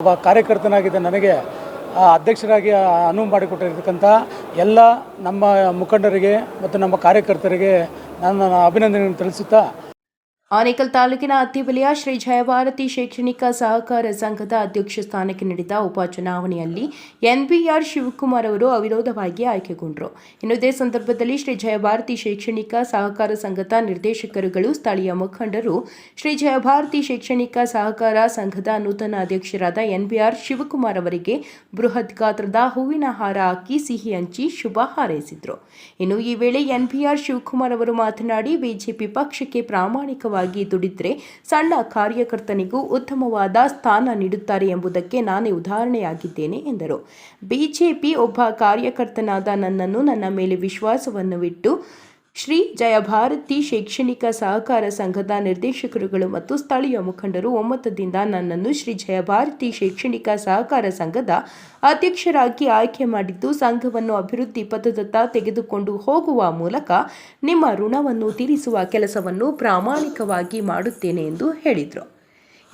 ಒಬ್ಬ ಕಾರ್ಯಕರ್ತನಾಗಿದ್ದ ನನಗೆ ಆ, ಅಧ್ಯಕ್ಷರಾಗಿ ಅನುವು ಮಾಡಿಕೊಟ್ಟಿರ್ತಕ್ಕಂಥ ಎಲ್ಲ ನಮ್ಮ ಮುಖಂಡರಿಗೆ ಮತ್ತು ನಮ್ಮ ಕಾರ್ಯಕರ್ತರಿಗೆ ನನ್ನ ಅಭಿನಂದನೆಯನ್ನು ತಿಳಿಸುತ್ತಾ ಆನೇಕಲ್ ತಾಲೂಕಿನ ಅತ್ತಿಬೆಲೆಯ ಶ್ರೀ ಜಯಭಾರತಿ ಶೈಕ್ಷಣಿಕ ಸಹಕಾರ ಸಂಘದ ಅಧ್ಯಕ್ಷ ಸ್ಥಾನಕ್ಕೆ ನಡೆದ ಉಪಚುನಾವಣೆಯಲ್ಲಿ ಎನ್ಬಿಆರ್ ಶಿವಕುಮಾರ್ ಅವರು ಅವಿರೋಧವಾಗಿ ಆಯ್ಕೆಗೊಂಡರು. ಇನ್ನು ಇದೇ ಸಂದರ್ಭದಲ್ಲಿ ಶ್ರೀ ಜಯಭಾರತಿ ಶೈಕ್ಷಣಿಕ ಸಹಕಾರ ಸಂಘದ ನಿರ್ದೇಶಕರುಗಳು ಸ್ಥಳೀಯ ಮುಖಂಡರು, ಶ್ರೀ ಜಯಭಾರತಿ ಶೈಕ್ಷಣಿಕ ಸಹಕಾರ ಸಂಘದ ನೂತನ ಅಧ್ಯಕ್ಷರಾದ ಎನ್ಬಿಆರ್ ಶಿವಕುಮಾರ್ ಅವರಿಗೆ ಬೃಹತ್ ಗಾತ್ರದ ಹೂವಿನ ಹಾರ ಹಾಕಿ ಸಿಹಿ ಹಂಚಿ ಶುಭ ಹಾರೈಸಿದರು. ಇನ್ನು ಈ ವೇಳೆ ಎನ್ಬಿಆರ್ ಶಿವಕುಮಾರ್ ಅವರು ಮಾತನಾಡಿ, ಬಿಜೆಪಿ ಪಕ್ಷಕ್ಕೆ ಪ್ರಾಮಾಣಿಕವಾಗಿ ದುಡಿದ್ರೆ ಸಣ್ಣ ಕಾರ್ಯಕರ್ತನಿಗೂ ಉತ್ತಮವಾದ ಸ್ಥಾನ ನೀಡುತ್ತಾರೆ ಎಂಬುದಕ್ಕೆ ನಾನೇ ಉದಾಹರಣೆಯಾಗಿದ್ದೇನೆ, ಎಂದರು. ಬಿಜೆಪಿ ಒಬ್ಬ ಕಾರ್ಯಕರ್ತನಾದ ನನ್ನನ್ನು ನನ್ನ ಮೇಲೆ ವಿಶ್ವಾಸವನ್ನು ಇಟ್ಟು ಶ್ರೀ ಜಯಭಾರತಿ ಶೈಕ್ಷಣಿಕ ಸಹಕಾರ ಸಂಘದ ನಿರ್ದೇಶಕರುಗಳು ಮತ್ತು ಸ್ಥಳೀಯ ಮುಖಂಡರು ಒಮ್ಮತದಿಂದ ನನ್ನನ್ನು ಶ್ರೀ ಜಯಭಾರತಿ ಶೈಕ್ಷಣಿಕ ಸಹಕಾರ ಸಂಘದ ಅಧ್ಯಕ್ಷರಾಗಿ ಆಯ್ಕೆ ಮಾಡಿದ್ದು, ಸಂಘವನ್ನು ಅಭಿವೃದ್ಧಿ ಪಥದತ್ತ ತೆಗೆದುಕೊಂಡು ಹೋಗುವ ಮೂಲಕ ನಿಮ್ಮ ಋಣವನ್ನು ತೀರಿಸುವ ಕೆಲಸವನ್ನು ಪ್ರಾಮಾಣಿಕವಾಗಿ ಮಾಡುತ್ತೇನೆ ಎಂದು ಹೇಳಿದರು.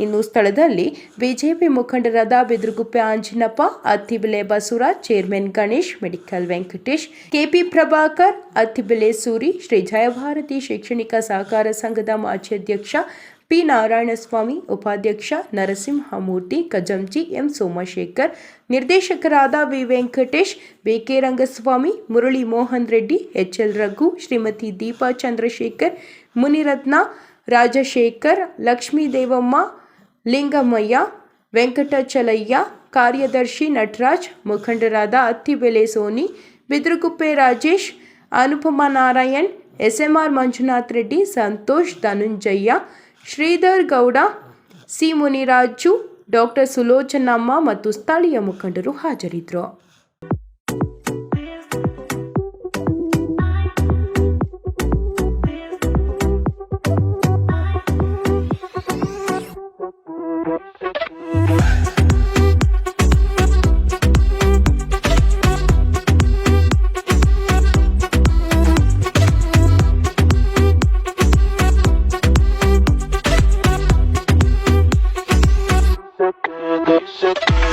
ಇನ್ನು ಸ್ಥಳದಲ್ಲಿ ಬಿಜೆಪಿ ಮುಖಂಡರಾದ Bidaraguppe Anjanappa, Attibele Basavaraj, chairman Ganesh, medical Venkatesh, KP Prabhakar, Attibele Suri, Shri Jayabharathi ಶೈಕ್ಷಣಿಕ ಸಹಕಾರ ಸಂಘದ ಮಾಜಿ ಅಧ್ಯಕ್ಷ ಪಿ ನಾರಾಯಣಸ್ವಾಮಿ, ಉಪಾಧ್ಯಕ್ಷ ನರಸಿಂಹಮೂರ್ತಿ ಕಜಂಜಿ ಎಂ ಸೋಮಶೇಖರ್, ನಿರ್ದೇಶಕರಾದ V Venkatesh BK Rangaswamy, Murali Mohan Reddy, H L Raghu, Shrimati Deepa Chandrashekar, Muniratna, Rajashekar Lakshmi Devamma Lingamayya Venkatachalayya, ಕಾರ್ಯದರ್ಶಿ ನಟರಾಜ್, ಮುಖಂಡರಾದ Attibele Soni, Bidaraguppe Rajesh, Anupama Narayan R Manjunath Reddy, Santosh Dhananjaya, Sridhar Gowda C Muniraju doctor Sulochanamma ಮತ್ತು ಸ್ಥಳೀಯ ಮುಖಂಡರು ಹಾಜರಿದ್ದರು. Thank you.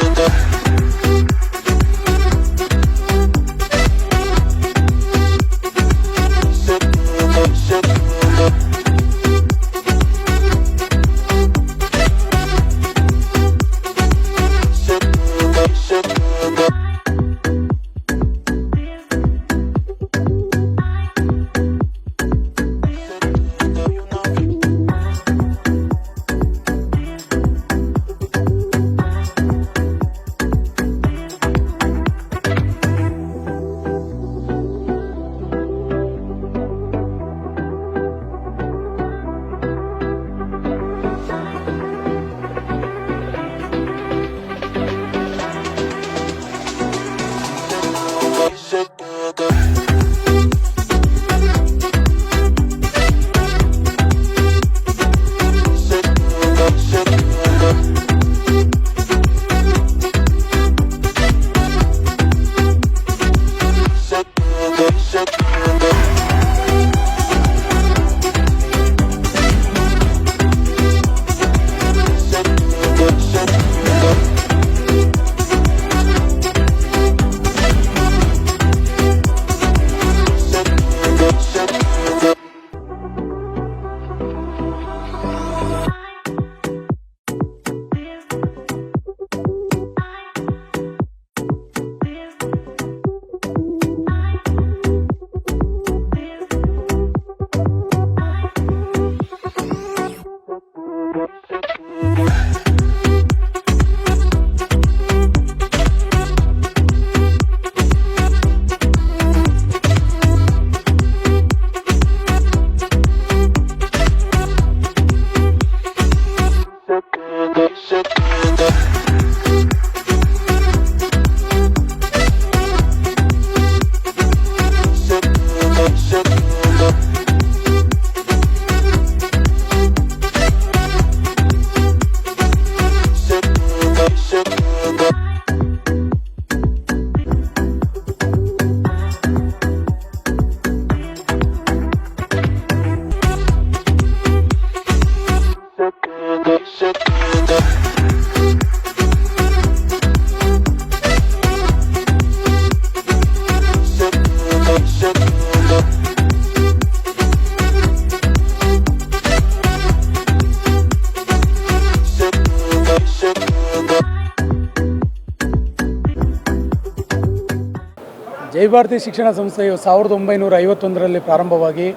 ಜೈ ಭಾರತಿ ಶಿಕ್ಷಣ ಸಂಸ್ಥೆಯು ಸಾವಿರದ ಒಂಬೈನೂರ ಐವತ್ತೊಂದರಲ್ಲಿ ಪ್ರಾರಂಭವಾಗಿ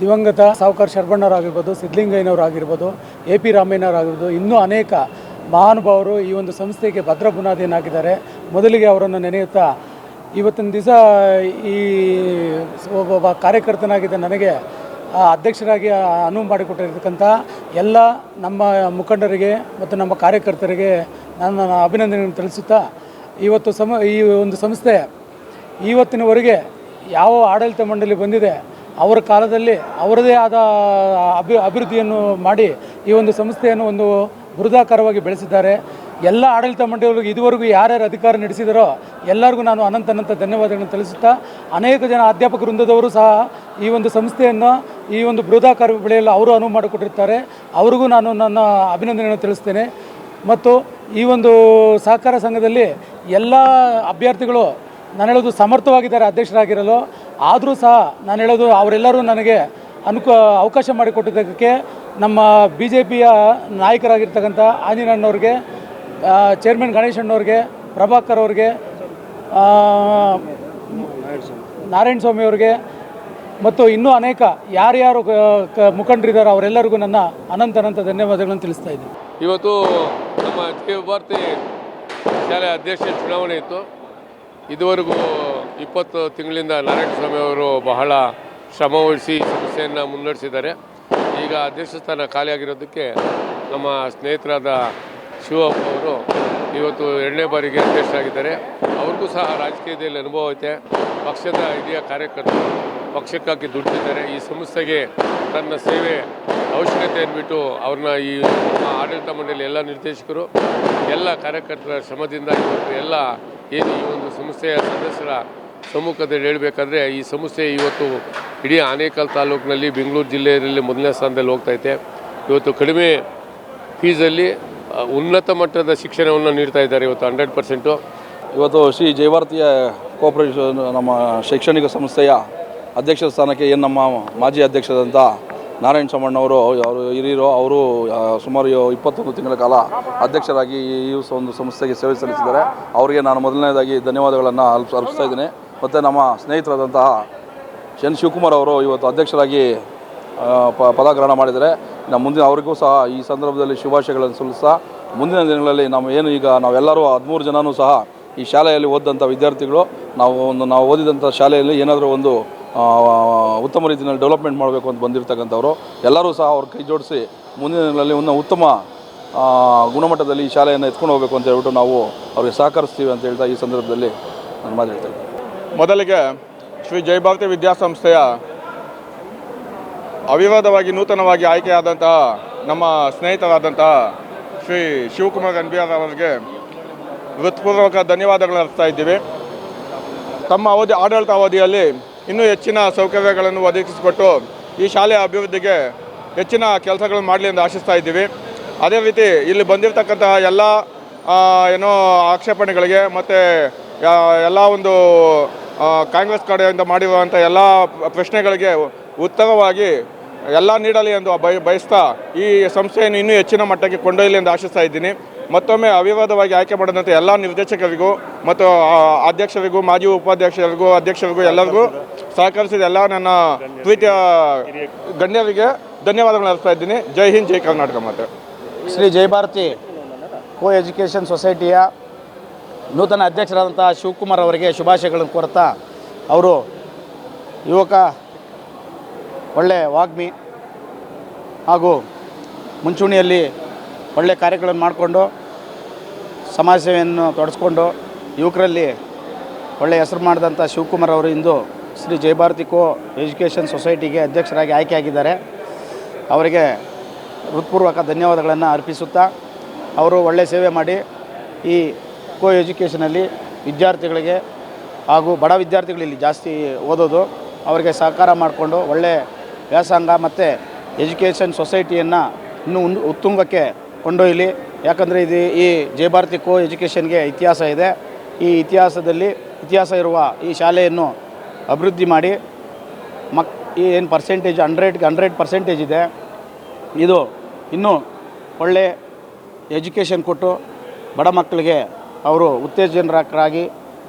ದಿವಂಗತ ಸಾವುಕಾರ್ ಶರಬಣ್ಣರಾಗಿರ್ಬೋದು ಸಿದ್ಧಲಿಂಗಯ್ಯನವರಾಗಿರ್ಬೋದು ಎ ಪಿ ರಾಮಯ್ಯನವರಾಗಿರ್ಬೋದು ಇನ್ನೂ ಅನೇಕ ಮಹಾನುಭಾವರು ಈ ಒಂದು ಸಂಸ್ಥೆಗೆ ಭದ್ರ ಬುನಾದಿಯನ್ನು ಹಾಕಿದ್ದಾರೆ ಮೊದಲಿಗೆ ಅವರನ್ನು ನೆನೆಯುತ್ತಾ ಇವತ್ತಿನ ದಿವಸ ಈ ಒಬ್ಬ ಕಾರ್ಯಕರ್ತನಾಗಿದ್ದ ನನಗೆ ಅಧ್ಯಕ್ಷರಾಗಿ ಅನುವು ಮಾಡಿಕೊಟ್ಟಿರ್ತಕ್ಕಂಥ ಎಲ್ಲ ನಮ್ಮ ಮುಖಂಡರಿಗೆ ಮತ್ತು ನಮ್ಮ ಕಾರ್ಯಕರ್ತರಿಗೆ ನನ್ನ ಅಭಿನಂದನೆಯನ್ನು ತಿಳಿಸುತ್ತಾ ಇವತ್ತು ಸಮ ಈ ಒಂದು ಸಂಸ್ಥೆ ಇವತ್ತಿನವರೆಗೆ ಯಾವ ಆಡಳಿತ ಮಂಡಳಿ ಬಂದಿದೆ ಅವರ ಕಾಲದಲ್ಲಿ ಅವರದೇ ಆದ ಅಭಿ, ಅಭಿವೃದ್ಧಿಯನ್ನು ಮಾಡಿ ಈ ಒಂದು ಸಂಸ್ಥೆಯನ್ನು ಒಂದು ಬೃಹದಾಕಾರವಾಗಿ ಬೆಳೆಸಿದ್ದಾರೆ. ಎಲ್ಲ ಆಡಳಿತ ಮಂಡಳಿಗಳಿಗೆ ಇದುವರೆಗೂ ಯಾರ್ಯಾರು ಅಧಿಕಾರ ನಡೆಸಿದರೋ ಎಲ್ಲರಿಗೂ ನಾನು ಅನಂತ ಅನಂತ ಧನ್ಯವಾದಗಳನ್ನು ತಿಳಿಸುತ್ತಾ, ಅನೇಕ ಜನ ಅಧ್ಯಾಪಕ ವೃಂದದವರು ಸಹ ಈ ಒಂದು ಸಂಸ್ಥೆಯನ್ನು, ಈ ಒಂದು ಬೃಹದಾಕಾರ ಬೆಳೆಯಲು ಅವರು ಅನುವು ಮಾಡಿಕೊಟ್ಟಿರ್ತಾರೆ. ಅವರಿಗೂ ನಾನು ನನ್ನ ಅಭಿನಂದನೆಯನ್ನು ತಿಳಿಸ್ತೇನೆ. ಮತ್ತು ಈ ಒಂದು ಸಹಕಾರ ಸಂಘದಲ್ಲಿ ಎಲ್ಲ ಅಭ್ಯರ್ಥಿಗಳು ನಾನು ಹೇಳೋದು ಸಮರ್ಥವಾಗಿದ್ದಾರೆ, ಅಧ್ಯಕ್ಷರಾಗಿರಲು. ಆದರೂ ಸಹ ನಾನು ಹೇಳೋದು ಅವರೆಲ್ಲರೂ ನನಗೆ ಅನುಕ ಅವಕಾಶ ಮಾಡಿಕೊಟ್ಟಿದ್ದಕ್ಕೆ ನಮ್ಮ ಬಿ ಜೆ ಪಿಯ ನಾಯಕರಾಗಿರ್ತಕ್ಕಂಥ ಆಂಜನಣ್ಣವ್ರಿಗೆ ಚೇರ್ಮನ್ ಗಣೇಶ್ ಅಣ್ಣವ್ರಿಗೆ, ಪ್ರಭಾಕರ್ ಅವ್ರಿಗೆ ನಾರಾಯಣ ಸ್ವಾಮಿ ಅವ್ರಿಗೆ, ಮತ್ತು ಇನ್ನೂ ಅನೇಕ ಯಾರ್ಯಾರು ಮುಖಂಡರಿದ್ದಾರೆ ಅವರೆಲ್ಲರಿಗೂ ನನ್ನ ಅನಂತ ಅನಂತ ಧನ್ಯವಾದಗಳನ್ನು ತಿಳಿಸ್ತಾ ಇದ್ದೀನಿ. ಇವತ್ತು ನಮ್ಮ ಭಾರತಿ ಶಾಲೆ ಅಧ್ಯಕ್ಷ ಚುನಾವಣೆ ಇತ್ತು. ಇದುವರೆಗೂ ಇಪ್ಪತ್ತು ತಿಂಗಳಿಂದ ನಾರಾಯಣಸ್ವಾಮಿ ಅವರು ಬಹಳ ಶ್ರಮವಹಿಸಿ ಸಮಸ್ಯೆಯನ್ನು ಮುನ್ನಡೆಸಿದ್ದಾರೆ. ಈಗ ಅಧ್ಯಕ್ಷ ಸ್ಥಾನ ಖಾಲಿಯಾಗಿರೋದಕ್ಕೆ ನಮ್ಮ ಸ್ನೇಹಿತರಾದ ಶಿವಪ್ಪ ಅವರು ಇವತ್ತು ಎರಡನೇ ಬಾರಿಗೆ ಅಧ್ಯಕ್ಷರಾಗಿದ್ದಾರೆ. ಅವ್ರಿಗೂ ಸಹ ರಾಜಕೀಯದಲ್ಲಿ ಅನುಭವ ಐತೆ. ಪಕ್ಷದ ಹಿರಿಯ ಕಾರ್ಯಕರ್ತರು ಪಕ್ಷಕ್ಕಾಗಿ ದುಡ್ಡಿದ್ದಾರೆ ಈ ಸಂಸ್ಥೆಗೆ ತನ್ನ ಸೇವೆ ಅವಶ್ಯಕತೆ ಅಂದ್ಬಿಟ್ಟು ಅವ್ರನ್ನ ಈ ಆಡಳಿತ ಮಂಡಳಿ ಎಲ್ಲ ನಿರ್ದೇಶಕರು, ಎಲ್ಲ ಕಾರ್ಯಕರ್ತರ ಶ್ರಮದಿಂದ ಇವತ್ತು ಎಲ್ಲ ಏನು ಈ ಒಂದು ಸಂಸ್ಥೆಯ ಸದಸ್ಯರ ಸಮ್ಮುಖದಲ್ಲಿ ಹೇಳಬೇಕಾದ್ರೆ ಈ ಸಂಸ್ಥೆ ಇವತ್ತು ಇಡೀ ಆನೇಕಲ್ ತಾಲೂಕಿನಲ್ಲಿ ಬೆಂಗಳೂರು ಜಿಲ್ಲೆಯಲ್ಲಿ ಮೊದಲನೇ ಸ್ಥಾನದಲ್ಲಿ ಇದೆ ಇವತ್ತು ಕಡಿಮೆ ಫೀಸಲ್ಲಿ ಉನ್ನತ ಮಟ್ಟದ ಶಿಕ್ಷಣವನ್ನು ನೀಡ್ತಾ ಇದ್ದಾರೆ ಇವತ್ತು ಹಂಡ್ರೆಡ್ ಪರ್ಸೆಂಟು. ಇವತ್ತು ಶ್ರೀ ಜಯಭಾರತೀಯ ಕೋಪರೇಷನ್, ನಮ್ಮ ಶೈಕ್ಷಣಿಕ ಸಂಸ್ಥೆಯ ಅಧ್ಯಕ್ಷ ಸ್ಥಾನಕ್ಕೆ ಏನು ನಮ್ಮ ಮಾಜಿ ಅಧ್ಯಕ್ಷರಾದಂಥ ನಾರಾಯಣ ಚಮ್ಮಣ್ಣವರು ಅವರು ಹಿರಿಯರು, ಅವರು ಸುಮಾರು ಇಪ್ಪತ್ತೊಂದು ತಿಂಗಳ ಕಾಲ ಅಧ್ಯಕ್ಷರಾಗಿ ಈ ಒಂದು ಸಂಸ್ಥೆಗೆ ಸೇವೆ ಸಲ್ಲಿಸಿದ್ದಾರೆ. ಅವರಿಗೆ ನಾನು ಮೊದಲನೇದಾಗಿ ಧನ್ಯವಾದಗಳನ್ನು ಅರ್ಪಿಸ್ ಅರ್ಪಿಸ್ತಾ ಇದ್ದೀನಿ. ಮತ್ತು ನಮ್ಮ ಸ್ನೇಹಿತರಾದಂತಹ ಎನ್ ಶಿವಕುಮಾರ್ ಅವರು ಇವತ್ತು ಅಧ್ಯಕ್ಷರಾಗಿ ಪ ಪದಗ್ರಹಣ ಮಾಡಿದರೆ ನಮ್ಮ ಮುಂದಿನ ಅವರಿಗೂ ಸಹ ಈ ಸಂದರ್ಭದಲ್ಲಿ ಶುಭಾಶಯಗಳನ್ನು ಸಲ್ಲಿಸ್ತಾ, ಮುಂದಿನ ದಿನಗಳಲ್ಲಿ ನಾವು ಏನು ಈಗ ನಾವೆಲ್ಲರೂ ಹದಿಮೂರು ಜನನೂ ಸಹ ಈ ಶಾಲೆಯಲ್ಲಿ ಓದಿದಂಥ ವಿದ್ಯಾರ್ಥಿಗಳು, ನಾವು ಒಂದು, ನಾವು ಓದಿದಂಥ ಶಾಲೆಯಲ್ಲಿ ಏನಾದರೂ ಒಂದು ಉತ್ತಮ ರೀತಿಯಲ್ಲಿ ಡೆವಲಪ್ಮೆಂಟ್ ಮಾಡಬೇಕು ಅಂತ ಬಂದಿರತಕ್ಕಂಥವ್ರು, ಎಲ್ಲರೂ ಸಹ ಅವ್ರ ಕೈ ಜೋಡಿಸಿ ಮುಂದಿನ ದಿನಗಳಲ್ಲಿ ಒಂದು ಉತ್ತಮ ಗುಣಮಟ್ಟದಲ್ಲಿ ಈ ಶಾಲೆಯನ್ನು ಎತ್ಕೊಂಡು ಹೋಗಬೇಕು ಅಂತ ಹೇಳ್ಬಿಟ್ಟು ನಾವು ಅವ್ರಿಗೆ ಸಹಕರಿಸ್ತೀವಿ ಅಂತ ಹೇಳ್ತಾ ಈ ಸಂದರ್ಭದಲ್ಲಿ ನಾನು ಮಾತು ಹೇಳ್ತಾ ಇದ್ದೀನಿ. ಮೊದಲಿಗೆ ಶ್ರೀ ಜಯಭಾರತಿ ವಿದ್ಯಾಸಂಸ್ಥೆಯ ಅವಿವಾದವಾಗಿ ನೂತನವಾಗಿ ಆಯ್ಕೆಯಾದಂತಹ ನಮ್ಮ ಸ್ನೇಹಿತರಾದಂತಹ ಶ್ರೀ ಶಿವಕುಮಾರ್ ಅನ್ಬಿಯಾರ್ ಅವರಿಗೆ ಹೃತ್ಪೂರ್ವಕ ಧನ್ಯವಾದಗಳನ್ನು ಅರ್ಪಿಸ್ತಾ ಇದ್ದೀವಿ. ತಮ್ಮ ಅವಧಿ, ಆಡಳಿತ ಅವಧಿಯಲ್ಲಿ ಇನ್ನೂ ಹೆಚ್ಚಿನ ಸೌಕರ್ಯಗಳನ್ನು ಒದಗಿಸಿಕೊಟ್ಟು ಈ ಶಾಲೆಯ ಅಭಿವೃದ್ಧಿಗೆ ಹೆಚ್ಚಿನ ಕೆಲಸಗಳನ್ನು ಮಾಡಲಿ ಎಂದು ಆಶಿಸ್ತಾ ಇದ್ದೀವಿ. ಅದೇ ರೀತಿ ಇಲ್ಲಿ ಬಂದಿರತಕ್ಕಂತಹ ಎಲ್ಲ ಏನೋ ಆಕ್ಷೇಪಣೆಗಳಿಗೆ ಮತ್ತು ಎಲ್ಲ ಒಂದು ಕಾಂಗ್ರೆಸ್ ಕಡೆಯಿಂದ ಮಾಡಿರುವಂಥ ಎಲ್ಲ ಪ್ರಶ್ನೆಗಳಿಗೆ ಉತ್ತರವಾಗಿ ಎಲ್ಲ ನೀಡಲಿ ಎಂದು ಬಯ, ಬಯಸ್ತಾ ಈ ಸಂಸ್ಥೆಯನ್ನು ಇನ್ನೂ ಹೆಚ್ಚಿನ ಮಟ್ಟಕ್ಕೆ ಕೊಂಡೊಯ್ಯಲಿ ಎಂದು ಆಶಿಸ್ತಾ ಇದ್ದೀನಿ. ಮತ್ತೊಮ್ಮೆ ಅವಿವಾದವಾಗಿ ಆಯ್ಕೆ ಮಾಡಿದಂಥ ಎಲ್ಲ ನಿರ್ದೇಶಕರಿಗೂ ಮತ್ತು ಅಧ್ಯಕ್ಷರಿಗೂ, ಮಾಜಿ ಉಪಾಧ್ಯಕ್ಷರಿಗೂ, ಅಧ್ಯಕ್ಷರಿಗೂ ಎಲ್ಲರಿಗೂ ಸಹಕರಿಸಿದ ಎಲ್ಲ ನನ್ನ ಪ್ರೀತಿಯ ಗಣ್ಯರಿಗೆ ಧನ್ಯವಾದಗಳನ್ನು ಅರ್ಪಿಸ್ತಾ ಇದ್ದೀನಿ. ಜೈ ಹಿಂದ್, ಜೈ ಕರ್ನಾಟಕ ಮಾತೆ. ಶ್ರೀ ಜಯಭಾರತಿ ಕೋ ಎಜುಕೇಷನ್ ಸೊಸೈಟಿಯ ನೂತನ ಅಧ್ಯಕ್ಷರಾದಂಥ ಶಿವಕುಮಾರ್ ಅವರಿಗೆ ಶುಭಾಶಯಗಳನ್ನು ಕೋರ್ತಾ ಅವರು ಯುವಕ ಒಳ್ಳೆಯ ವಾಗ್ಮಿ ಹಾಗೂ ಮುಂಚೂಣಿಯಲ್ಲಿ ಒಳ್ಳೆಯ ಕಾರ್ಯಗಳನ್ನು ಮಾಡಿಕೊಂಡು ಸಮಾಜ ಸೇವೆಯನ್ನು ತೊಡಸ್ಕೊಂಡು ಯುವಕರಲ್ಲಿ ಒಳ್ಳೆಯ ಹೆಸರು ಮಾಡಿದಂಥ ಶಿವಕುಮಾರ್ ಅವರು ಇಂದು ಶ್ರೀ ಜಯಭಾರತಿ ಕೋ ಎಜುಕೇಷನ್ ಸೊಸೈಟಿಗೆ ಅಧ್ಯಕ್ಷರಾಗಿ ಆಯ್ಕೆಯಾಗಿದ್ದಾರೆ. ಅವರಿಗೆ ಹೃತ್ಪೂರ್ವಕ ಧನ್ಯವಾದಗಳನ್ನು ಅರ್ಪಿಸುತ್ತಾ ಅವರು ಒಳ್ಳೆಯ ಸೇವೆ ಮಾಡಿ ಈ ಕೋ ಎಜುಕೇಷನಲ್ಲಿ ವಿದ್ಯಾರ್ಥಿಗಳಿಗೆ ಹಾಗೂ ಬಡ ವಿದ್ಯಾರ್ಥಿಗಳಿಲ್ಲಿ ಜಾಸ್ತಿ ಓದೋದು ಅವರಿಗೆ ಸಹಕಾರ ಮಾಡಿಕೊಂಡು ಒಳ್ಳೆಯ ವ್ಯಾಸಂಗ ಮತ್ತು ಎಜುಕೇಷನ್ ಸೊಸೈಟಿಯನ್ನು ಇನ್ನೂ ಉತ್ತುಂಗಕ್ಕೆ ಕೊಂಡೊಯ್ಯಲಿ. ಯಾಕಂದರೆ ಇದು ಈ ಜಯಭಾರತಿ ಕೋ ಎಜುಕೇಷನ್ಗೆ ಇತಿಹಾಸ ಇದೆ. ಈ ಇತಿಹಾಸದಲ್ಲಿ ಇತಿಹಾಸ ಇರುವ ಈ ಶಾಲೆಯನ್ನು ಅಭಿವೃದ್ಧಿ ಮಾಡಿ ಮಕ್ ಈ ಏನು ಪರ್ಸೆಂಟೇಜ್ ಹಂಡ್ರೆಡ್ಗೆ ಹಂಡ್ರೆಡ್ ಪರ್ಸೆಂಟೇಜ್ ಇದೆ. ಇದು ಇನ್ನೂ ಒಳ್ಳೆ ಎಜುಕೇಷನ್ ಕೊಟ್ಟು ಬಡ ಮಕ್ಕಳಿಗೆ ಅವರು ಉತ್ತೇಜನರಾಗಿ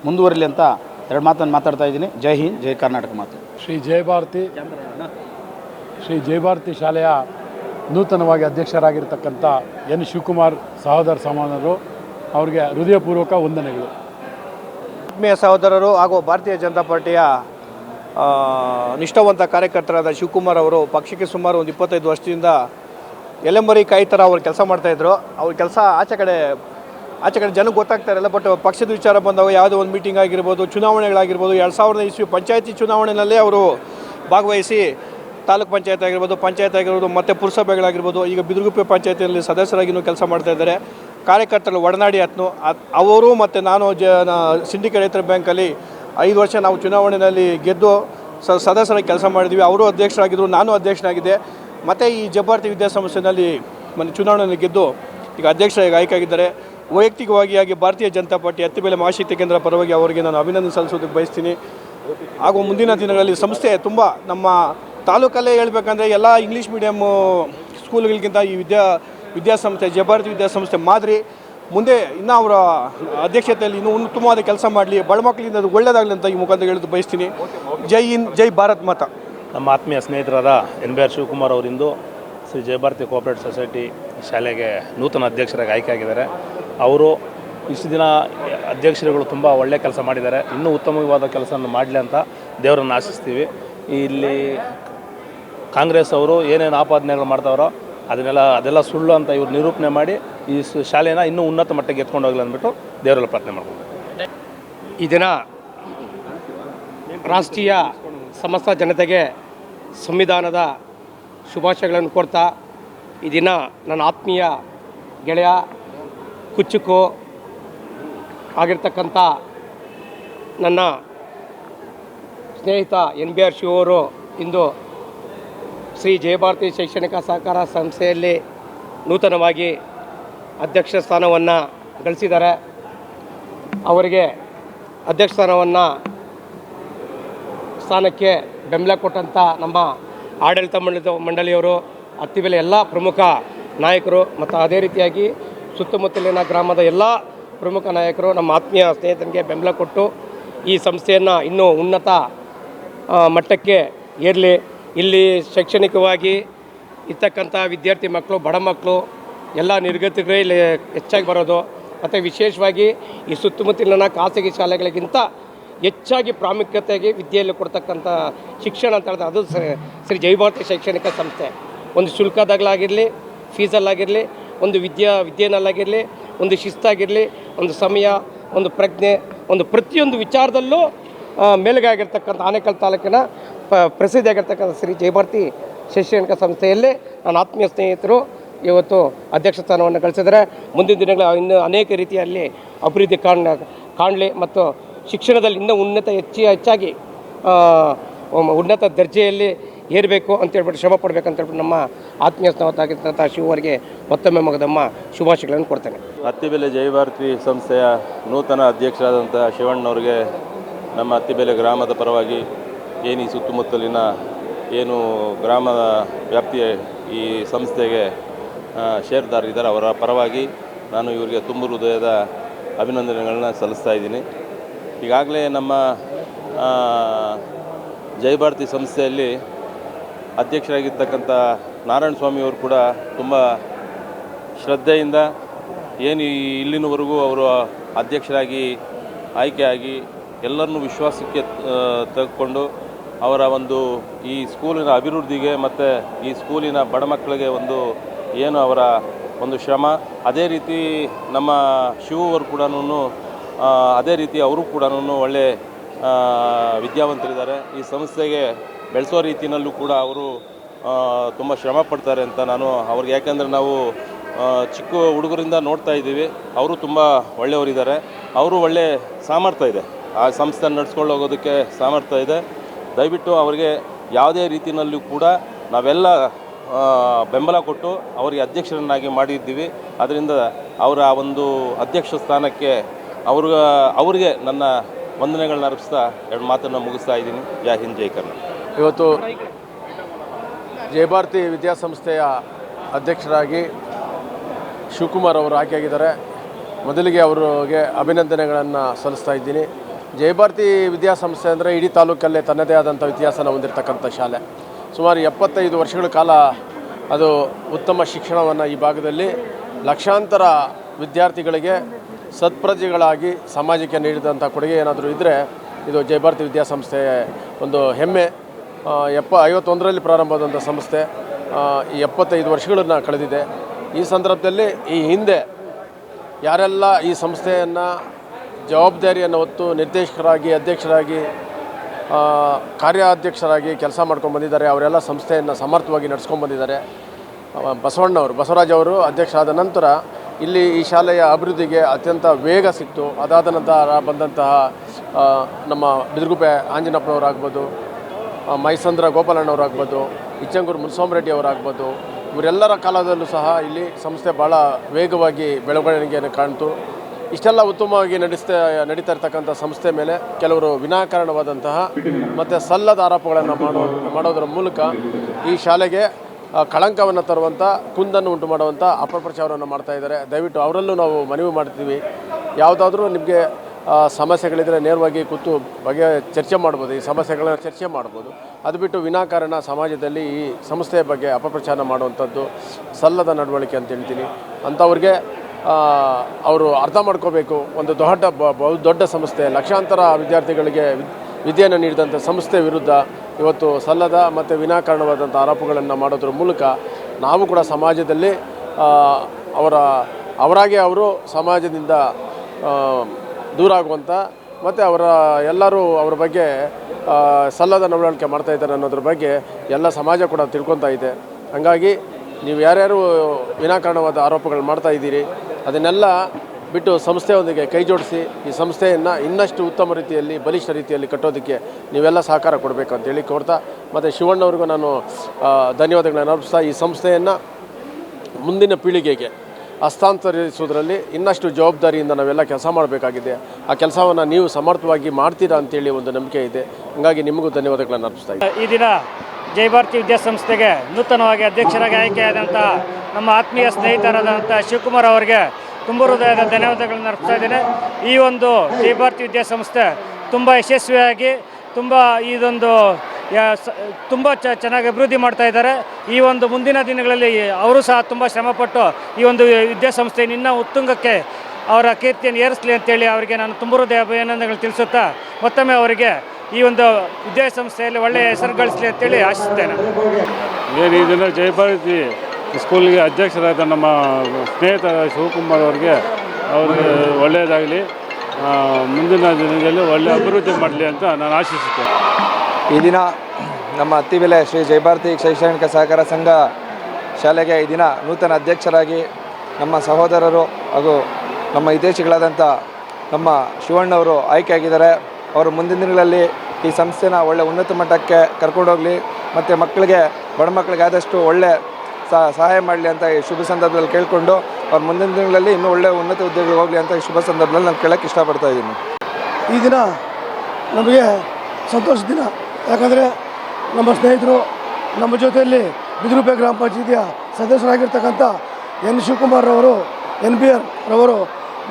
ಮುಂದುವರಿಲಿ ಅಂತ ಎರಡು ಮಾತನ್ನು ಮಾತಾಡ್ತಾ ಇದ್ದೀನಿ. ಜೈ ಹಿಂದ್ ಜೈ ಕರ್ನಾಟಕ ಮಾತು. ಶ್ರೀ ಜಯಭಾರತಿ ಶ್ರೀ ಜಯಭಾರತಿ ಶಾಲೆಯ ನೂತನವಾಗಿ ಅಧ್ಯಕ್ಷರಾಗಿರ್ತಕ್ಕಂಥ ಎನ್. ಶಿವಕುಮಾರ್ ಸಹೋದರ ಸಮಾನರು ಅವರಿಗೆ ಹೃದಯಪೂರ್ವಕ ವಂದನೆಗಳು. ಆತ್ಮೀಯ ಸಹೋದರರು ಹಾಗೂ ಭಾರತೀಯ ಜನತಾ ಪಾರ್ಟಿಯ ನಿಷ್ಠಾವಂತ ಕಾರ್ಯಕರ್ತರಾದ ಶಿವಕುಮಾರ್ ಅವರು ಪಕ್ಷಕ್ಕೆ ಸುಮಾರು ಒಂದು ಇಪ್ಪತ್ತೈದು ವರ್ಷದಿಂದ ಎಲೆಂಬರಿ ಕಾಯಿ ಥರ ಅವ್ರು ಕೆಲಸ ಮಾಡ್ತಾಯಿದ್ರು ಅವ್ರ ಕೆಲಸ ಆಚೆ ಕಡೆ ಆಚೆ ಕಡೆ ಜನಕ್ಕೆ ಗೊತ್ತಾಗ್ತಾ ಇರಲ್ಲ ಬಟ್ ಪಕ್ಷದ ವಿಚಾರ ಬಂದಾಗ ಯಾವುದೋ ಒಂದು ಮೀಟಿಂಗ್ ಆಗಿರ್ಬೋದು, ಚುನಾವಣೆಗಳಾಗಿರ್ಬೋದು, ಎರಡು ಸಾವಿರದ ಇಸ್ವಿ ಪಂಚಾಯತಿ ಚುನಾವಣೆಯಲ್ಲೇ ಅವರು ಭಾಗವಹಿಸಿ ತಾಲೂಕ್ ಪಂಚಾಯತ್ ಆಗಿರ್ಬೋದು ಪಂಚಾಯತ್ ಆಗಿರ್ಬೋದು, ಮತ್ತು ಪುರಸಭೆಗಳಾಗಿರ್ಬೋದು, ಈಗ ಬಿದುಗುಪ್ಪೆ ಪಂಚಾಯತಿಯಲ್ಲಿ ಸದಸ್ಯರಾಗಿನೂ ಕೆಲಸ ಮಾಡ್ತಾ ಇದ್ದಾರೆ. ಕಾರ್ಯಕರ್ತರು ಒಡನಾಡಿ ಆತ್ನು ಅವರು ಮತ್ತು ನಾನು ಜ ಸಿಂಡಿಕೇಟ್ ರೈತರ ಬ್ಯಾಂಕಲ್ಲಿ ಐದು ವರ್ಷ ನಾವು ಚುನಾವಣೆಯಲ್ಲಿ ಗೆದ್ದು ಸ, ಸದಸ್ಯರಾಗಿ ಕೆಲಸ ಮಾಡಿದ್ವಿ. ಅವರು ಅಧ್ಯಕ್ಷರಾಗಿದ್ದರು ನಾನು ಅಧ್ಯಕ್ಷನಾಗಿದ್ದೆ. ಮತ್ತು ಈ ಜಬಾರ್ತಿ ವಿದ್ಯಾಸಂಸ್ಥೆಯಲ್ಲಿ ಮೊನ್ನೆ ಚುನಾವಣೆಯಲ್ಲಿ ಗೆದ್ದು ಈಗ ಅಧ್ಯಕ್ಷರಾಗಿ ಆಯ್ಕೆಯಾಗಿದ್ದಾರೆ ವೈಯಕ್ತಿಕವಾಗಿ ಹಾಗೆ ಭಾರತೀಯ ಜನತಾ ಪಾರ್ಟಿ ಅತ್ತಿಬೆಲೆ ಮಹಾಶಕ್ತಿ ಕೇಂದ್ರ ಪರವಾಗಿ ಅವರಿಗೆ ನಾನು ಅಭಿನಂದನೆ ಸಲ್ಲಿಸೋದಕ್ಕೆ ಬಯಸ್ತೀನಿ. ಹಾಗೂ ಮುಂದಿನ ದಿನಗಳಲ್ಲಿ ಸಂಸ್ಥೆ ತುಂಬ ನಮ್ಮ ತಾಲೂಕಲ್ಲೇ ಹೇಳ್ಬೇಕಂದ್ರೆ ಎಲ್ಲ ಇಂಗ್ಲೀಷ್ ಮೀಡಿಯಮ್ಮು ಸ್ಕೂಲ್ಗಳಿಗಿಂತ ಈ ವಿದ್ಯಾ ವಿದ್ಯಾಸಂಸ್ಥೆ ಜಯಭಾರತಿ ವಿದ್ಯಾಸಂಸ್ಥೆ ಮಾದರಿ. ಮುಂದೆ ಇನ್ನೂ ಅವರ ಅಧ್ಯಕ್ಷತೆಯಲ್ಲಿ ಇನ್ನೂ ಉತ್ತಮವಾದ ಕೆಲಸ ಮಾಡಲಿ ಬಡ ಮಕ್ಕಳಿಂದ ಅದು ಒಳ್ಳೆಯದಾಗಲಿ ಅಂತ ಈ ಮುಖಾಂತರ ಹೇಳೋದು ಬಯಸ್ತೀನಿ. ಜೈ ಹಿಂದ್, ಜೈ ಭಾರತ್ ಮಾತಾ. ನಮ್ಮ ಆತ್ಮೀಯ ಸ್ನೇಹಿತರಾದ ಎನ್ ಬಿ ಆರ್ ಶಿವಕುಮಾರ್ ಅವರಿಂದು ಶ್ರೀ ಜಯಭಾರತಿ ಕೋಆಪರೇಟಿವ್ ಸೊಸೈಟಿ ಶಾಲೆಗೆ ನೂತನ ಅಧ್ಯಕ್ಷರಾಗಿ ಆಯ್ಕೆಯಾಗಿದ್ದಾರೆ ಅವರು ಇಷ್ಟು ದಿನ ಅಧ್ಯಕ್ಷರುಗಳು ತುಂಬ ಒಳ್ಳೆಯ ಕೆಲಸ ಮಾಡಿದ್ದಾರೆ. ಇನ್ನೂ ಉತ್ತಮವಾದ ಕೆಲಸವನ್ನು ಮಾಡಲಿ ಅಂತ ದೇವರನ್ನು ಆಶಿಸ್ತೀವಿ. ಇಲ್ಲಿ ಕಾಂಗ್ರೆಸ್ ಅವರು ಏನೇನು ಆಪಾದನೆಗಳು ಮಾಡ್ತಾವ್ರೋ ಅದನ್ನೆಲ್ಲ, ಅದೆಲ್ಲ ಸುಳ್ಳು ಅಂತ ಇವ್ರು ನಿರೂಪಣೆ ಮಾಡಿ ಈ ಶಾಲೆನ ಇನ್ನೂ ಉನ್ನತ ಮಟ್ಟಕ್ಕೆ ಎತ್ಕೊಂಡು ಹೋಗಲಿ ಅಂದ್ಬಿಟ್ಟು ದೇವರಲ್ಲಿ ಪ್ರಾರ್ಥನೆ ಮಾಡ್ಕೊಂಡು ಈ ದಿನ ರಾಷ್ಟ್ರೀಯ ಸಮಸ್ತ ಜನತೆಗೆ ಸಂವಿಧಾನದ ಶುಭಾಶಯಗಳನ್ನು ಕೊಡ್ತಾ ಈ ದಿನ ನನ್ನ ಆತ್ಮೀಯ ಗೆಳೆಯ ಕುಚ್ಚುಕು ಆಗಿರ್ತಕ್ಕಂಥ ನನ್ನ ಸ್ನೇಹಿತ ಎನ್ ಬಿ ಆರ್ ಶಿ ಅವರು ಇಂದು ಶ್ರೀ ಜಯಭಾರತಿ ಶೈಕ್ಷಣಿಕ ಸಹಕಾರ ಸಂಸ್ಥೆಯಲ್ಲಿ ನೂತನವಾಗಿ ಅಧ್ಯಕ್ಷ ಸ್ಥಾನವನ್ನು ಗಳಿಸಿದ್ದಾರೆ. ಅವರಿಗೆ ಅಧ್ಯಕ್ಷ ಸ್ಥಾನವನ್ನು ಸ್ಥಾನಕ್ಕೆ ಬೆಂಬಲ ಕೊಟ್ಟಂಥ ನಮ್ಮ ಆಡಳಿತ ಮಂಡಳಿ ಮಂಡಳಿಯವರು, ಅತ್ತಿಬೆಲೆ ಎಲ್ಲ ಪ್ರಮುಖ ನಾಯಕರು, ಮತ್ತು ಅದೇ ರೀತಿಯಾಗಿ ಸುತ್ತಮುತ್ತಲಿನ ಗ್ರಾಮದ ಎಲ್ಲ ಪ್ರಮುಖ ನಾಯಕರು ನಮ್ಮ ಆತ್ಮೀಯ ಸ್ನೇಹಿತನಿಗೆ ಬೆಂಬಲ ಕೊಟ್ಟು ಈ ಸಂಸ್ಥೆಯನ್ನು ಇನ್ನೂ ಉನ್ನತ ಮಟ್ಟಕ್ಕೆ ಏರಲಿ. ಇಲ್ಲಿ ಶೈಕ್ಷಣಿಕವಾಗಿ ಇರ್ತಕ್ಕಂಥ ವಿದ್ಯಾರ್ಥಿ ಮಕ್ಕಳು ಬಡ ಮಕ್ಕಳು ಎಲ್ಲ ನಿರ್ಗತಿಗಳೇ ಇಲ್ಲಿ ಹೆಚ್ಚಾಗಿ ಬರೋದು. ಮತ್ತು ವಿಶೇಷವಾಗಿ ಈ ಸುತ್ತಮುತ್ತಲಿನ ಖಾಸಗಿ ಶಾಲೆಗಳಿಗಿಂತ ಹೆಚ್ಚಾಗಿ ಪ್ರಾಮುಖ್ಯತೆಗೆ ವಿದ್ಯೆಯಲ್ಲಿ ಕೊಡ್ತಕ್ಕಂಥ ಶಿಕ್ಷಣ ಅಂತ ಹೇಳಿದ್ರೆ ಅದು ಶ್ರೀ ಜೈಭಾರತಿ ಶೈಕ್ಷಣಿಕ ಸಂಸ್ಥೆ. ಒಂದು ಶುಲ್ಕದಾಗಲಾಗಿರಲಿ ಫೀಸಲ್ಲಾಗಿರಲಿ ಒಂದು ವಿದ್ಯಾ ವಿದ್ಯೆನಲ್ಲಾಗಿರಲಿ, ಒಂದು ಶಿಸ್ತಾಗಿರಲಿ, ಒಂದು ಸಮಯ, ಒಂದು ಪ್ರಜ್ಞೆ, ಒಂದು ಪ್ರತಿಯೊಂದು ವಿಚಾರದಲ್ಲೂ ಮೇಲುಗಾಗಿರ್ತಕ್ಕಂಥ ಆನೇಕಲ್ ತಾಲೂಕಿನ ಪ, ಪ್ರಸಿದ್ಧಿಯಾಗಿರ್ತಕ್ಕಂಥ ಶ್ರೀ ಜಯಭಾರತಿ ಶೈಕ್ಷಣಿಕ ಸಂಸ್ಥೆಯಲ್ಲಿ ನನ್ನ ಆತ್ಮೀಯ ಸ್ನೇಹಿತರು ಇವತ್ತು ಅಧ್ಯಕ್ಷ ಸ್ಥಾನವನ್ನು ಗಳಿಸಿದರೆ ಮುಂದಿನ ದಿನಗಳ ಇನ್ನೂ ಅನೇಕ ರೀತಿಯಲ್ಲಿ ಅಭಿವೃದ್ಧಿ ಕಾಣ, ಕಾಣಲಿ ಮತ್ತು ಶಿಕ್ಷಣದಲ್ಲಿ ಇನ್ನೂ ಉನ್ನತ ಹೆಚ್ಚಿ, ಹೆಚ್ಚಾಗಿ ಉನ್ನತ ದರ್ಜೆಯಲ್ಲಿ ಏರಬೇಕು ಅಂತೇಳ್ಬಿಟ್ಟು ಶ್ರಮ ಪಡಬೇಕು ಅಂತೇಳ್ಬಿಟ್ಟು ನಮ್ಮ ಆತ್ಮೀಯ ಸ್ನೇಹಿತರಾಗಿರ್ತಕ್ಕಂಥ ಶಿವರಿಗೆ ಮತ್ತೊಮ್ಮೆ ಮಗದಮ್ಮ ಶುಭಾಶಯಗಳನ್ನು ಕೊಡ್ತೇನೆ. ಅತ್ತಿಬೆಲೆ ಜಯಭಾರತಿ ಸಂಸ್ಥೆಯ ನೂತನ ಅಧ್ಯಕ್ಷರಾದಂಥ ಶಿವಣ್ಣವ್ರಿಗೆ ನಮ್ಮ ಅತ್ತಿಬೆಲೆ ಗ್ರಾಮದ ಪರವಾಗಿ ಏನು ಈ ಸುತ್ತಮುತ್ತಲಿನ ಏನು ಗ್ರಾಮದ ವ್ಯಾಪ್ತಿಯ ಈ ಸಂಸ್ಥೆಗೆ ಷೇರುದಾರರಿದ್ದಾರೆ ಅವರ ಪರವಾಗಿ ನಾನು ಇವರಿಗೆ ತುಂಬ ಹೃದಯದ ಅಭಿನಂದನೆಗಳನ್ನ ಸಲ್ಲಿಸ್ತಾ ಇದ್ದೀನಿ. ಈಗಾಗಲೇ ನಮ್ಮ ಜೈಭಾರತಿ ಸಂಸ್ಥೆಯಲ್ಲಿ ಅಧ್ಯಕ್ಷರಾಗಿರ್ತಕ್ಕಂಥ ನಾರಾಯಣ ಸ್ವಾಮಿಯವರು ಕೂಡ ತುಂಬ ಶ್ರದ್ಧೆಯಿಂದ ಏನು ಇಲ್ಲಿನವರೆಗೂ ಅವರು ಅಧ್ಯಕ್ಷರಾಗಿ ಆಯ್ಕೆಯಾಗಿ ಎಲ್ಲರನ್ನೂ ವಿಶ್ವಾಸಕ್ಕೆ ತೆಗೆದುಕೊಂಡು ಅವರ ಒಂದು ಈ ಸ್ಕೂಲಿನ ಅಭಿವೃದ್ಧಿಗೆ ಮತ್ತು ಈ ಸ್ಕೂಲಿನ ಬಡ ಮಕ್ಕಳಿಗೆ ಒಂದು ಏನು ಅವರ ಒಂದು ಶ್ರಮ, ಅದೇ ರೀತಿ ನಮ್ಮ ಶಿವವರು ಕೂಡ ಅದೇ ರೀತಿ ಅವರು ಕೂಡ ಒಳ್ಳೆ ವಿದ್ಯಾವಂತರಿದ್ದಾರೆ. ಈ ಸಂಸ್ಥೆಗೆ ಬೆಳೆಸೋ ರೀತಿಯಲ್ಲೂ ಕೂಡ ಅವರು ತುಂಬ ಶ್ರಮ ಪಡ್ತಾರೆ ಅಂತ ನಾನು ಅವ್ರಿಗೆ. ಯಾಕೆಂದರೆ ನಾವು ಚಿಕ್ಕ ಹುಡುಗರಿಂದ ನೋಡ್ತಾ ಇದ್ದೀವಿ. ಅವರು ತುಂಬ ಒಳ್ಳೆಯವರಿದ್ದಾರೆ. ಅವರು ಒಳ್ಳೆ ಸಾಮರ್ಥ್ಯ ಇದೆ. ಆ ಸಂಸ್ಥೆ ನಡ್ಸ್ಕೊಂಡು ಹೋಗೋದಕ್ಕೆ ಸಾಮರ್ಥ್ಯ ಇದೆ. ದಯವಿಟ್ಟು ಅವರಿಗೆ ಯಾವುದೇ ರೀತಿಯಲ್ಲೂ ಕೂಡ ನಾವೆಲ್ಲ ಬೆಂಬಲ ಕೊಟ್ಟು ಅವರಿಗೆ ಅಧ್ಯಕ್ಷರನ್ನಾಗಿ ಮಾಡಿದ್ದೀವಿ. ಅದರಿಂದ ಅವರ ಆ ಒಂದು ಅಧ್ಯಕ್ಷ ಸ್ಥಾನಕ್ಕೆ ಅವ್ರ, ಅವರಿಗೆ ನನ್ನ ವಂದನೆಗಳನ್ನ ಅರ್ಪಿಸ್ತಾ ಎರಡು ಮಾತನ್ನು ಮುಗಿಸ್ತಾ ಇದ್ದೀನಿ. ಜೈ ಹಿಂದ್, ಜೈ ಕರ್ನಾಟಕ. ಇವತ್ತು ಜಯಭಾರತಿ ವಿದ್ಯಾಸಂಸ್ಥೆಯ ಅಧ್ಯಕ್ಷರಾಗಿ ಶಿವಕುಮಾರ್ ಅವರು ಆಯ್ಕೆಯಾಗಿದ್ದಾರೆ. ಮೊದಲಿಗೆ ಅವರಿಗೆ ಅಭಿನಂದನೆಗಳನ್ನು ಸಲ್ಲಿಸ್ತಾ ಇದ್ದೀನಿ. ಜಯಭಾರತಿ ವಿದ್ಯಾಸಂಸ್ಥೆ ಅಂದರೆ ಇಡೀ ತಾಲೂಕಲ್ಲೇ ತನ್ನದೇ ಆದಂಥ ಇತಿಹಾಸನ ಹೊಂದಿರತಕ್ಕಂಥ ಶಾಲೆ. ಸುಮಾರು ಎಪ್ಪತ್ತೈದು ವರ್ಷಗಳ ಕಾಲ ಅದು ಉತ್ತಮ ಶಿಕ್ಷಣವನ್ನು ಈ ಭಾಗದಲ್ಲಿ ಲಕ್ಷಾಂತರ ವಿದ್ಯಾರ್ಥಿಗಳಿಗೆ ಸತ್ಪ್ರಜೆಗಳಾಗಿ ಸಮಾಜಕ್ಕೆ ನೀಡಿದಂಥ ಕೊಡುಗೆ ಏನಾದರೂ ಇದ್ದರೆ ಇದು ಜಯಭಾರತಿ ವಿದ್ಯಾಸಂಸ್ಥೆ ಒಂದು ಹೆಮ್ಮೆ. ಎಪ್ಪ ಐವತ್ತೊಂದರಲ್ಲಿ ಪ್ರಾರಂಭವಾದಂಥ ಸಂಸ್ಥೆ ಆ, ಈ ಎಪ್ಪತ್ತೈದು ವರ್ಷಗಳನ್ನು ಕಳೆದಿದೆ. ಈ ಸಂದರ್ಭದಲ್ಲಿ ಈ ಹಿಂದೆ ಯಾರೆಲ್ಲ ಈ ಸಂಸ್ಥೆಯನ್ನು ಜವಾಬ್ದಾರಿಯನ್ನು ಹೊತ್ತು ನಿರ್ದೇಶಕರಾಗಿ ಅಧ್ಯಕ್ಷರಾಗಿ ಕಾರ್ಯಾಧ್ಯಕ್ಷರಾಗಿ ಕೆಲಸ ಮಾಡ್ಕೊಂಡು ಬಂದಿದ್ದಾರೆ ಅವರೆಲ್ಲ ಸಂಸ್ಥೆಯನ್ನು ಸಮರ್ಥವಾಗಿ ನಡೆಸ್ಕೊಂಡು ಬಂದಿದ್ದಾರೆ. ಬಸವಣ್ಣವರು ಬಸವರಾಜ್ ಅವರು ಅಧ್ಯಕ್ಷರಾದ ನಂತರ ಇಲ್ಲಿ ಈ ಶಾಲೆಯ ಅಭಿವೃದ್ಧಿಗೆ ಅತ್ಯಂತ ವೇಗ ಸಿಕ್ತು. ಅದಾದ ನಂತರ ಬಂದಂತಹ ನಮ್ಮ ಬಿದಿರುಗುಪ್ಪೆ ಆಂಜನಪ್ಪನವರಾಗ್ಬೋದು ಮೈಸಂದ್ರ ಗೋಪಾಲಣ್ಣವರಾಗ್ಬೋದು ಇಚ್ಚಂಗೂರು ಮುನ್ಸೋಮರೆಡ್ಡಿ ಅವರಾಗ್ಬೋದು, ಇವರೆಲ್ಲರ ಕಾಲದಲ್ಲೂ ಸಹ ಇಲ್ಲಿ ಸಂಸ್ಥೆ ಭಾಳ ವೇಗವಾಗಿ ಬೆಳವಣಿಗೆಯನ್ನು ಕಾಣ್ತು. ಇಷ್ಟೆಲ್ಲ ಉತ್ತಮವಾಗಿ ನಡೆಸ್ತಾ, ನಡೀತಾ ಇರ್ತಕ್ಕಂಥ ಸಂಸ್ಥೆ ಮೇಲೆ ಕೆಲವರು ವಿನಾಕಾರಣವಾದಂತಹ ಮತ್ತು ಸಲ್ಲದ ಆರೋಪಗಳನ್ನು ಮಾಡೋ, ಮಾಡೋದರ ಮೂಲಕ ಈ ಶಾಲೆಗೆ ಕಳಂಕವನ್ನು ತರುವಂಥ ಕುಂದನ್ನು ಉಂಟು ಮಾಡುವಂಥ ಅಪಪ್ರಚಾರವನ್ನು ಮಾಡ್ತಾ ಇದ್ದಾರೆ. ದಯವಿಟ್ಟು ಅವರಲ್ಲೂ ನಾವು ಮನವಿ ಮಾಡ್ತೀವಿ. ಯಾವುದಾದ್ರೂ ನಿಮಗೆ ಸಮಸ್ಯೆಗಳಿದ್ದರೆ ನೇರವಾಗಿ ಕೂತು ಬಗೆ ಚರ್ಚೆ ಮಾಡ್ಬೋದು, ಈ ಸಮಸ್ಯೆಗಳನ್ನ ಚರ್ಚೆ ಮಾಡ್ಬೋದು. ಅದು ಬಿಟ್ಟು ವಿನಾಕಾರಣ ಸಮಾಜದಲ್ಲಿ ಈ ಸಂಸ್ಥೆಯ ಬಗ್ಗೆ ಅಪಪ್ರಚಾರ ಮಾಡುವಂಥದ್ದು ಸಲ್ಲದ ನಡವಳಿಕೆ ಅಂತ ಹೇಳ್ತೀನಿ. ಅಂಥವ್ರಿಗೆ ಅವರು ಅರ್ಥ ಮಾಡ್ಕೋಬೇಕು. ಒಂದು ದೊಡ್ಡ ಬಹು ದೊಡ್ಡ ಸಂಸ್ಥೆ, ಲಕ್ಷಾಂತರ ವಿದ್ಯಾರ್ಥಿಗಳಿಗೆ ವಿದ್- ವಿದ್ಯೆಯನ್ನು ನೀಡಿದಂಥ ಸಂಸ್ಥೆ ವಿರುದ್ಧ ಇವತ್ತು ಸಲ್ಲದ ಮತ್ತು ವಿನಾಕಾರಣವಾದಂಥ ಆರೋಪಗಳನ್ನು ಮಾಡೋದ್ರ ಮೂಲಕ ನಾವು ಕೂಡ ಸಮಾಜದಲ್ಲಿ ಅವರ, ಅವರಾಗೆ ಅವರು ಸಮಾಜದಿಂದ ದೂರ ಆಗುವಂಥ ಮತ್ತು ಅವರ ಎಲ್ಲರೂ ಅವ್ರ ಬಗ್ಗೆ ಸಲ್ಲದ ನಡವಳಿಕೆ ಮಾಡ್ತಾ ಇದ್ದಾರೆ ಅನ್ನೋದ್ರ ಬಗ್ಗೆ ಎಲ್ಲ ಸಮಾಜ ಕೂಡ ತಿಳ್ಕೊತಾ ಇದೆ. ಹಾಗಾಗಿ ನೀವು ಯಾರ್ಯಾರು ವಿನಾಕಾರಣವಾದ ಆರೋಪಗಳು ಮಾಡ್ತಾ ಇದ್ದೀರಿ, ಅದನ್ನೆಲ್ಲ ಬಿಟ್ಟು ಸಂಸ್ಥೆಯೊಂದಿಗೆ ಕೈ ಜೋಡಿಸಿ ಈ ಸಂಸ್ಥೆಯನ್ನು ಇನ್ನಷ್ಟು ಉತ್ತಮ ರೀತಿಯಲ್ಲಿ, ಬಲಿಷ್ಠ ರೀತಿಯಲ್ಲಿ ಕಟ್ಟೋದಕ್ಕೆ ನೀವೆಲ್ಲ ಸಹಕಾರ ಕೊಡಬೇಕು ಅಂತೇಳಿ ಕೋರ್ತಾ, ಮತ್ತು ಶಿವಣ್ಣವ್ರಿಗೂ ನಾನು ಧನ್ಯವಾದಗಳನ್ನು ಅರ್ಪಿಸ್ತಾ ಈ ಸಂಸ್ಥೆಯನ್ನು ಮುಂದಿನ ಪೀಳಿಗೆಗೆ ಹಸ್ತಾಂತರಿಸುವುದರಲ್ಲಿ ಇನ್ನಷ್ಟು ಜವಾಬ್ದಾರಿಯಿಂದ ನಾವೆಲ್ಲ ಕೆಲಸ ಮಾಡಬೇಕಾಗಿದೆ. ಆ ಕೆಲಸವನ್ನು ನೀವು ಸಮರ್ಥವಾಗಿ ಮಾಡ್ತೀರಾ ಅಂತೇಳಿ ಒಂದು ನಂಬಿಕೆ ಇದೆ. ಹಾಗಾಗಿ ನಿಮಗೂ ಧನ್ಯವಾದಗಳನ್ನು ಅರ್ಪಿಸ್ತಾ ಇದ್ದೀನಿ. ಈ ದಿನ ಜಯಭಾರತಿ ವಿದ್ಯಾಸಂಸ್ಥೆಗೆ ನೂತನವಾಗಿ ಅಧ್ಯಕ್ಷರಾಗಿ ಆಯ್ಕೆಯಾದಂಥ ನಮ್ಮ ಆತ್ಮೀಯ ಸ್ನೇಹಿತರಾದಂಥ ಶಿವಕುಮಾರ್ ಅವರಿಗೆ ತುಂಬ ಹೃದಯದ ಧನ್ಯವಾದಗಳನ್ನು ಅರ್ಪಿಸ್ತಾ ಇದ್ದೇನೆ. ಈ ಒಂದು ಜೈ ಭಾರತಿ ವಿದ್ಯಾಸಂಸ್ಥೆ ತುಂಬ ಯಶಸ್ವಿಯಾಗಿ, ತುಂಬ ಇದೊಂದು ತುಂಬ ಚ, ಚೆನ್ನಾಗಿ ಅಭಿವೃದ್ಧಿ ಮಾಡ್ತಾ ಇದ್ದಾರೆ. ಈ ಒಂದು ಮುಂದಿನ ದಿನಗಳಲ್ಲಿ ಅವರು ಸಹ ತುಂಬ ಶ್ರಮಪಟ್ಟು ಈ ಒಂದು ವಿದ್ಯಾಸಂಸ್ಥೆಯನ್ನು ಇನ್ನೂ ಉತ್ತುಂಗಕ್ಕೆ ಅವರ ಕೀರ್ತಿಯನ್ನು ಏರಿಸಲಿ ಅಂತೇಳಿ ಅವರಿಗೆ ನಾನು ತುಂಬ ಹೃದಯ ಅಭಿನಂದನೆಗಳು ತಿಳಿಸುತ್ತಾ ಮತ್ತೊಮ್ಮೆ ಅವರಿಗೆ ಈ ಒಂದು ವಿದ್ಯಾಸಂಸ್ಥೆಯಲ್ಲಿ ಒಳ್ಳೆಯ ಹೆಸರು ಗಳಿಸಲಿ ಅಂತೇಳಿ ಆಶಿಸ್ತೇನೆ ಏನು ಈ ದಿನ ಜಯಭಾರತಿ ಸ್ಕೂಲ್ಗೆ ಅಧ್ಯಕ್ಷರಾದ ನಮ್ಮ ಸ್ನೇಹಿತ ಶಿವಕುಮಾರ್ ಅವರಿಗೆ ಅವ್ರಿಗೆ ಒಳ್ಳೆಯದಾಗಲಿ. ಮುಂದಿನ ದಿನದಲ್ಲಿ ಒಳ್ಳೆಯ ಅಭಿವೃದ್ಧಿ ಮಾಡಲಿ ಅಂತ ನಾನು ಆಶಿಸುತ್ತೇನೆ. ಈ ದಿನ ನಮ್ಮ ಅತ್ತಿಬೆಲೆ ಶ್ರೀ ಜಯಭಾರತಿ ಶೈಕ್ಷಣಿಕ ಸಹಕಾರ ಸಂಘ ಶಾಲೆಗೆ ಈ ದಿನ ನೂತನ ಅಧ್ಯಕ್ಷರಾಗಿ ನಮ್ಮ ಸಹೋದರರು ಹಾಗೂ ನಮ್ಮ ಹಿತೇಶಿಗಳಾದಂಥ ನಮ್ಮ ಶಿವಣ್ಣವರು ಆಯ್ಕೆಯಾಗಿದ್ದಾರೆ. ಅವರು ಮುಂದಿನ ದಿನಗಳಲ್ಲಿ ಈ ಸಂಸ್ಥೆನ ಒಳ್ಳೆ ಉನ್ನತ ಮಟ್ಟಕ್ಕೆ ಕರ್ಕೊಂಡೋಗಲಿ ಮತ್ತು ಮಕ್ಕಳಿಗೆ, ಬಡ ಮಕ್ಕಳಿಗೆ ಆದಷ್ಟು ಒಳ್ಳೆ ಸಹ- ಸಹಾಯ ಮಾಡಲಿ ಅಂತ ಈ ಶುಭ ಸಂದರ್ಭದಲ್ಲಿ ಕೇಳಿಕೊಂಡು ಅವ್ರು ಮುಂದಿನ ದಿನಗಳಲ್ಲಿ ಇನ್ನೂ ಒಳ್ಳೆ ಉನ್ನತ ಹುದ್ದೆಗಳಿಗೆ ಹೋಗಲಿ ಅಂತ ಈ ಶುಭ ಸಂದರ್ಭದಲ್ಲಿ ನಾನು ಕೇಳೋಕ್ಕೆ ಇಷ್ಟಪಡ್ತಾ ಇದ್ದೀನಿ. ಈ ದಿನ ನಮಗೆ ಸಂತೋಷದ ದಿನ. ಯಾಕಂದರೆ ನಮ್ಮ ಸ್ನೇಹಿತರು, ನಮ್ಮ ಜೊತೆಯಲ್ಲಿ ಬಿದಿರುಪೆ ಗ್ರಾಮ ಪಂಚಾಯಿತಿಯ ಸದಸ್ಯರಾಗಿರ್ತಕ್ಕಂಥ ಎನ್ ಶಿವಕುಮಾರ್ ರವರು, ಎನ್ ಬಿ ಆರ್ ರವರು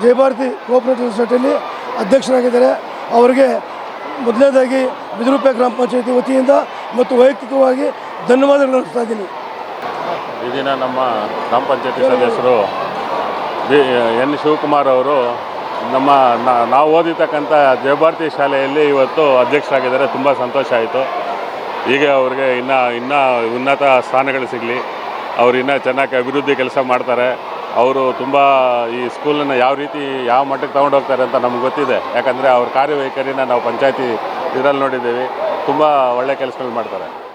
ಜಯಭಾರತಿ ಕೋಆಪರೇಟಿವ್ ಸೊಸೈಟಿಯಲ್ಲಿ ಅಧ್ಯಕ್ಷರಾಗಿದ್ದಾರೆ. ಅವರಿಗೆ ಮೊದಲನೇದಾಗಿ ಬಿದಿರುಪೆ ಗ್ರಾಮ ಪಂಚಾಯಿತಿ ವತಿಯಿಂದ ಮತ್ತು ವೈಯಕ್ತಿಕವಾಗಿ ಧನ್ಯವಾದಗಳು ಅರ್ಪಿಸ್ತಾ ಇದ್ದೀನಿ. ಈ ದಿನ ನಮ್ಮ ಗ್ರಾಮ ಪಂಚಾಯತಿ ಸದಸ್ಯರು ಎನ್ ಶಿವಕುಮಾರ್ ಅವರು ನಮ್ಮ ನಾವು ಓದಿರ್ತಕ್ಕಂಥ ಜಯಭಾರತಿ ಶಾಲೆಯಲ್ಲಿ ಇವತ್ತು ಅಧ್ಯಕ್ಷರಾಗಿದ್ದಾರೆ. ತುಂಬ ಸಂತೋಷ ಆಯಿತು. ಈಗ ಅವ್ರಿಗೆ ಇನ್ನೂ ಇನ್ನೂ ಉನ್ನತ ಸ್ಥಾನಗಳು ಸಿಗಲಿ. ಅವರು ಇನ್ನೂ ಚೆನ್ನಾಗಿ ಅಭಿವೃದ್ಧಿ ಕೆಲಸ ಮಾಡ್ತಾರೆ. ಅವರು ತುಂಬ ಈ ಸ್ಕೂಲನ್ನು ಯಾವ ರೀತಿ, ಯಾವ ಮಟ್ಟಕ್ಕೆ ತೊಗೊಂಡು ಹೋಗ್ತಾರೆ ಅಂತ ನಮ್ಗೆ ಗೊತ್ತಿದೆ. ಯಾಕಂದರೆ ಅವ್ರ ಕಾರ್ಯವೈಖರಿನ ನಾವು ಪಂಚಾಯತಿ ಇದರಲ್ಲಿ ನೋಡಿದ್ದೀವಿ. ತುಂಬ ಒಳ್ಳೆ ಕೆಲಸಗಳು ಮಾಡ್ತಾರೆ.